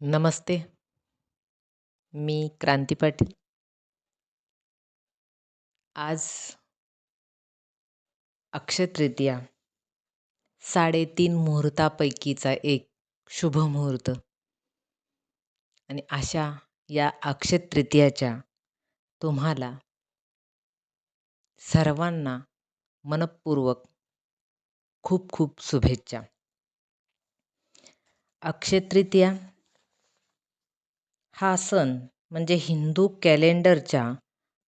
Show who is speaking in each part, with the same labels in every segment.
Speaker 1: नमस्ते. मी क्रांती पाटील. आज अक्षय तृतीया साडेतीन मुहूर्तापैकीचा एक शुभ मुहूर्त. आणि अशा या अक्षय तृतीयाच्या तुम्हाला सर्वांना मनपूर्वक खूप खूप शुभेच्छा. अक्षय तृतीया हा सण म्हणजे हिंदू कॅलेंडरच्या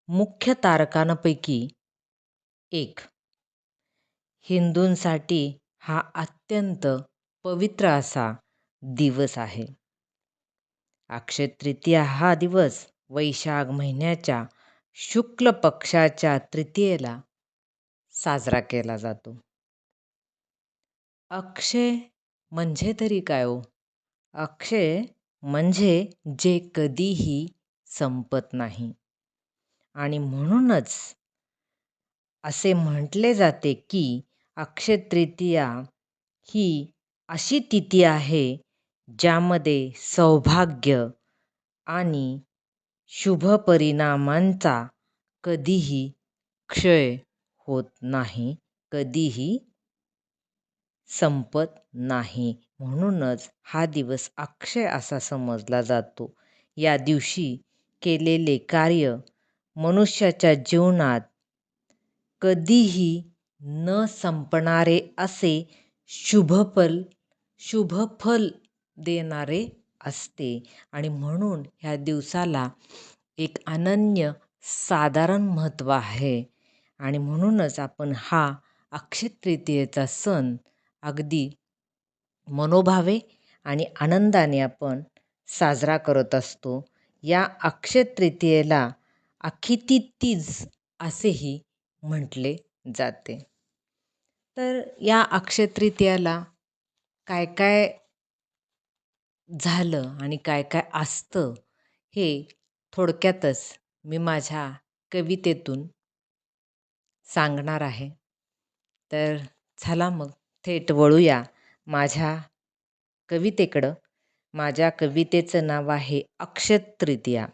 Speaker 1: मुख्य तारकांपैकी एक. हिंदूंसाठी हा अत्यंत पवित्र असा दिवस आहे. अक्षय तृतीया हा दिवस वैशाख महिन्याच्या शुक्ल पक्षाच्या तृतीयेला साजरा केला जातो. अक्षय म्हणजे तरी काय हो? अक्षय म्हणजे जे कधीही संपत नाही. आणि म्हणूनच असे म्हटले जाते की अक्षय तृतीया ही अशी तिथी आहे ज्यामध्ये सौभाग्य आणि शुभ परिणामांचा कधीही क्षय होत नाही कधीही संपत नाही. म्हणूनच हा दिवस अक्षय असा समजला जातो. या दिवशी केलेले कार्य मनुष्याच्या जीवनात कधीही न संपणारे असे शुभफल शुभफल देणारे असते. आणि म्हणून ह्या दिवसाला एक अनन्य साधारण महत्त्व आहे. आणि म्हणूनच आपण हा अक्षय तृतीयेचा सण अगदी मनोभावे आणि आनंदाने आपण साजरा करत असतो. या अक्षय तृतीयेला अखिती तीज असेही म्हटले जाते. तर या अक्षय तृतीयाला काय काय झालं आणि काय काय असतं हे थोडक्यातच मी माझ्या कवितेतून सांगणार आहे. तर चला मग थेट वळूया. माझ्या कवितेकडं. माझ्या कवितेचं नाव आहे अक्षतृतीया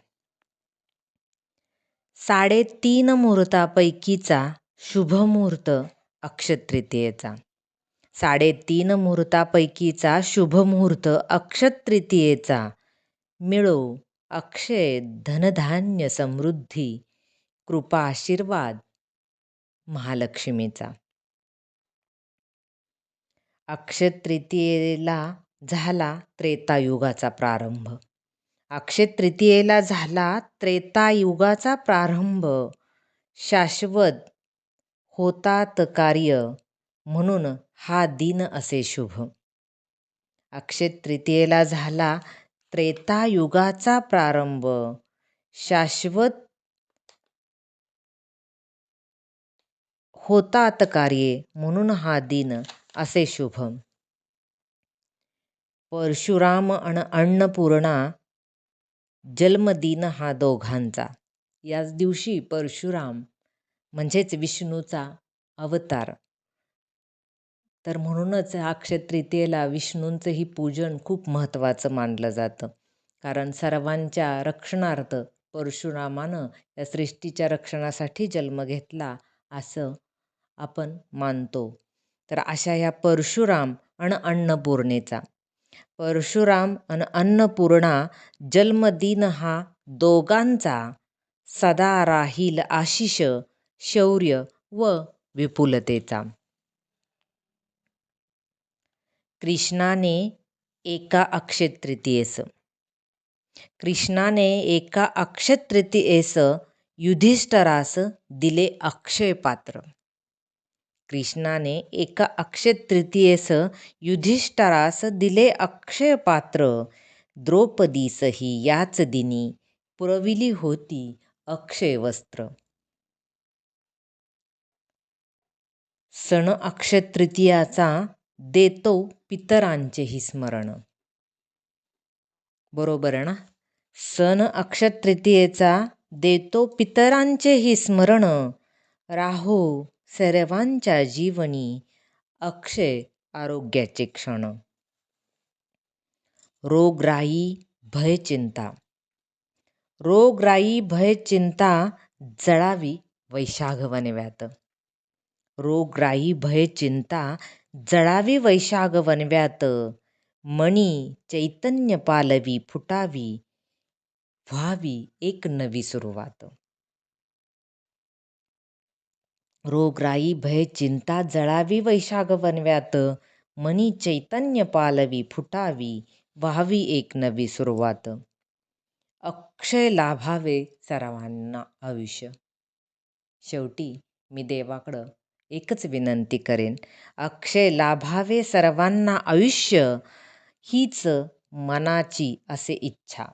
Speaker 1: साडेतीन मुहूर्तापैकीचा शुभ मुहूर्त अक्षतृतीयेचा साडेतीन मुहूर्तापैकीचा शुभ मुहूर्त अक्षतृतीयेचा मिळो अक्षय धनधान्य समृद्धी कृपा आशीर्वाद महालक्ष्मीचा. अक्षय तृतीयेला झाला त्रेतायुगाचा प्रारंभ. अक्षय तृतीयेला झाला त्रेतायुगाचा प्रारंभ. शाश्वत होतात कार्य म्हणून हा दिन असे शुभ. अक्षय तृतीयेला झाला त्रेतायुगाचा प्रारंभ. शाश्वत होतात कार्ये म्हणून हा दिन असे शुभ परशुराम आणि अन्नपूर्णा जन्मदिन हा दोघांचा. याच दिवशी परशुराम म्हणजेच विष्णूचा अवतार. तर म्हणूनच अक्षय तृतीयेला विष्णूंचंही पूजन खूप महत्त्वाचं मानलं जातं. कारण सर्वांच्या रक्षणार्थ परशुरामानं या सृष्टीच्या रक्षणासाठी जन्म घेतला असं आपण मानतो. तर अशा ह्या परशुराम आणि अन्नपूर्णेचा. परशुराम आणि अन्नपूर्णा जन्मदिन हा दोघांचा सदा राहील आशिष शौर्य व विपुलतेचा. कृष्णाने एका अक्षतृतीयेस कृष्णाने एका अक्षतृतीयेस युधिष्ठरास दिले अक्षय पात्र कृष्णाने एका अक्षय तृतीयेस युधिष्ठरास दिले अक्षय पात्र द्रौपदीसही याच दिनी पुरविली होती अक्षय वस्त्र सण अक्षय तृतीयाचा देतो पितरांचेही स्मरण. बरोबर ना? सण अक्षय तृतीयेचा देतो पितरांचेही स्मरण. राहो सर्वांच्या जीवनी अक्षय आरोग्याचे क्षण. रोगराई भय चिंता रोगराई भय चिंता जळावी वैशाख वनव्यात रोगराई भय चिंता जळावी वैशाख वनव्यात मणी चैतन्य पालवी फुटावी व्हावी एक नवी सुरुवात. रोगराई भय चिंता जळावी वैशाख वनव्यात. मनी चैतन्य पालवी फुटावी व्हावी एक नवी सुरुवात. अक्षय लाभावे सर्वांना आयुष्य. शेवटी मी देवाकडं एकच विनंती करेन. अक्षय लाभावे सर्वांना आयुष्य हीच मनाची असे इच्छा.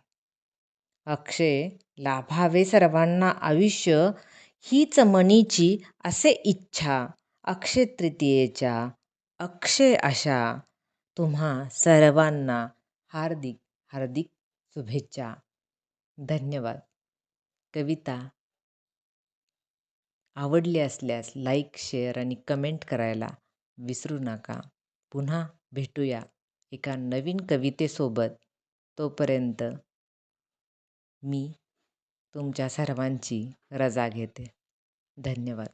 Speaker 1: अक्षय लाभावे सर्वांना आयुष्य हीच मनीची असे इच्छा अक्षय तृतीयेच्या अक्षय अशा तुम्हा सर्वांना हार्दिक हार्दिक शुभेच्छा. धन्यवाद. कविता. आवडली असल्यास लाईक शेअर आणि कमेंट करायला विसरू नका. पुन्हा भेटूया एका नवीन कवितेसोबत. तोपर्यंत मी तुमच्या सर्वांची रजा घेते. धन्यवाद.